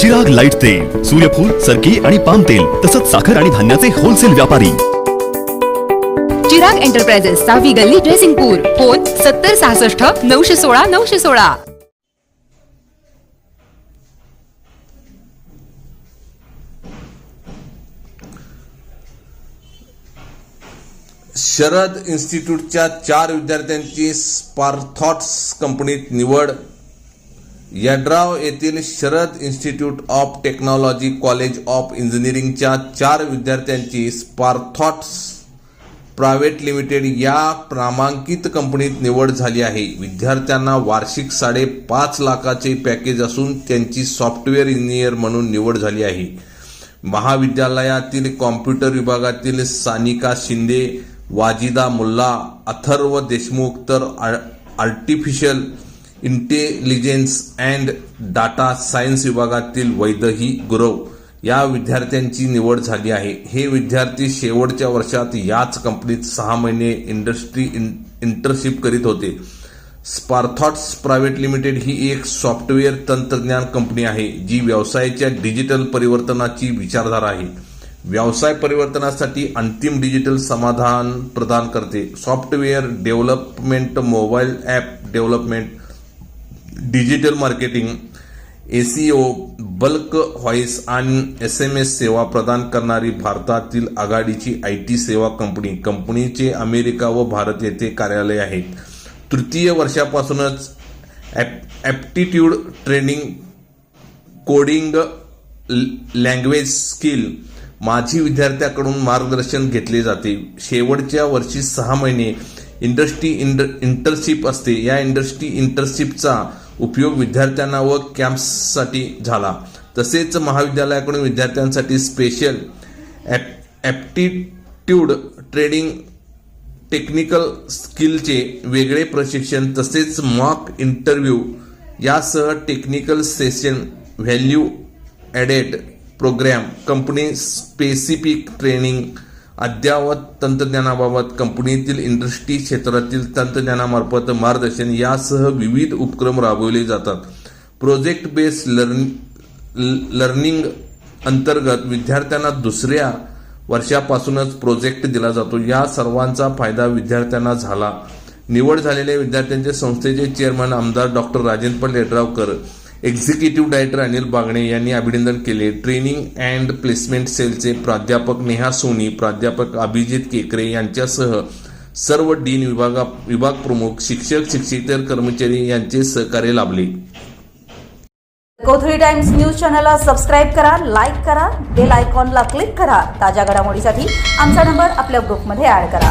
Chirag light तेल सूर्यफूल सरकी आणि पाम तेल तसंच साखर आणि धान्याचे होलसेल व्यापारी. चिराग एंटरप्राइजेस सहावी गल्ली ड्रेसिंगपूर फोन सत्तर सहासष्ट नऊशे सोळा नऊशे सोळा. शरद इन्स्टिट्यूटच्या चार विद्यार्थ्यांची स्पार्थॉट्स कंपनीत निवड. यड्राव येथील Sharad institute of technology college of इंजिनिअरिंगच्या चार विद्यार्थ्यांची स्पार्थॉट्स प्रायव्हेट लिमिटेड या नामांकित कंपनीत निवड झाली आहे. विद्यार्थ्यांना वार्षिक साडेपाच लाखाचे पॅकेज असून त्यांची सॉफ्टवेअर इंजिनियर म्हणून निवड झाली आहे. महाविद्यालयातील कॉम्प्युटर विभागातील सानिका शिंदे वाजिदा मुल्ला अथर्व देशमुख तर artificial intelligence and data science विभागातील वैदही गुरव या विद्यार्थ्यांची निवड झाली आहे. हे विद्यार्थी शेवटच्या वर्षात याच कंपनीत सहा महिने इंडस्ट्री इंटर्नशिप करीत होते. स्पार्थॉट्स प्रायव्हेट लिमिटेड ही एक सॉफ्टवेअर तंत्रज्ञान कंपनी आहे जी व्यवसायाच्या डिजिटल परिवर्तनाची विचारधारा आहे. व्यवसाय परिवर्तनासाठी अंतिम डिजिटल समाधान प्रदान करते. Software development mobile app development digital marketing SEO bulk voice आणि एस एम एस सेवा प्रदान करणारी भारतातील आघाडीची आय टी सेवा कंपनी कंपनीचे अमेरिका व भारत येथे कार्यालय आहेत. तृतीय वर्षापासूनच app aptitude training coding language skill माझी विद्यार्थ्याकडून मार्गदर्शन घेतले जाते. शेवटच्या वर्षी सहा महिने इंडस्ट्री इंड इंटर्नशिप असते. या इंडस्ट्री इंटर्नशिपचा उपयोग विद्यार्थ्यांना व कॅम्प्ससाठी झाला. तसेच महाविद्यालयाकडून विद्यार्थ्यांसाठी special app aptitude trading technical स्किलचे वेगळे प्रशिक्षण तसेच मॉक इंटरव्ह्यू यासह technical session value added programme company specific training अद्ययावत तंत्रज्ञानाबाबत कंपनीतील इंडस्ट्री क्षेत्रातील तंत्रज्ञानामार्फत मार्गदर्शन यासह विविध उपक्रम राबवले जातात. प्रोजेक्ट बेस्ड लर्न लर्निंग अंतर्गत विद्यार्थ्यांना दुसऱ्या वर्षापासूनच प्रोजेक्ट दिला जातो. या सर्वांचा फायदा विद्यार्थ्यांना झाला. निवड झालेल्या विद्यार्थ्यांचे संस्थेचे चेअरमन आमदार doctor Rajendra Yadravkar executive director Anil Bagane यांनी अभिनंदन केले. ट्रेनिंग अँड प्लेसमेंट सेलचे प्राध्यापक नेहा सोनी प्राध्यापक अभिजित केकरे यांच्यासह सर्व डीन विभागा विभाग प्रमुख शिक्षक शिक्षकेतर कर्मचारी यांचे सहकार्य लाभले. कोथळी टाइम्स न्यूज चॅनलला सबस्क्राईब करा लाईक करा बेल आयकॉनला क्लिक करा. ताज्या घडामोडीसाठी आमचा नंबर आपल्या ग्रुपमध्ये ऍड करा.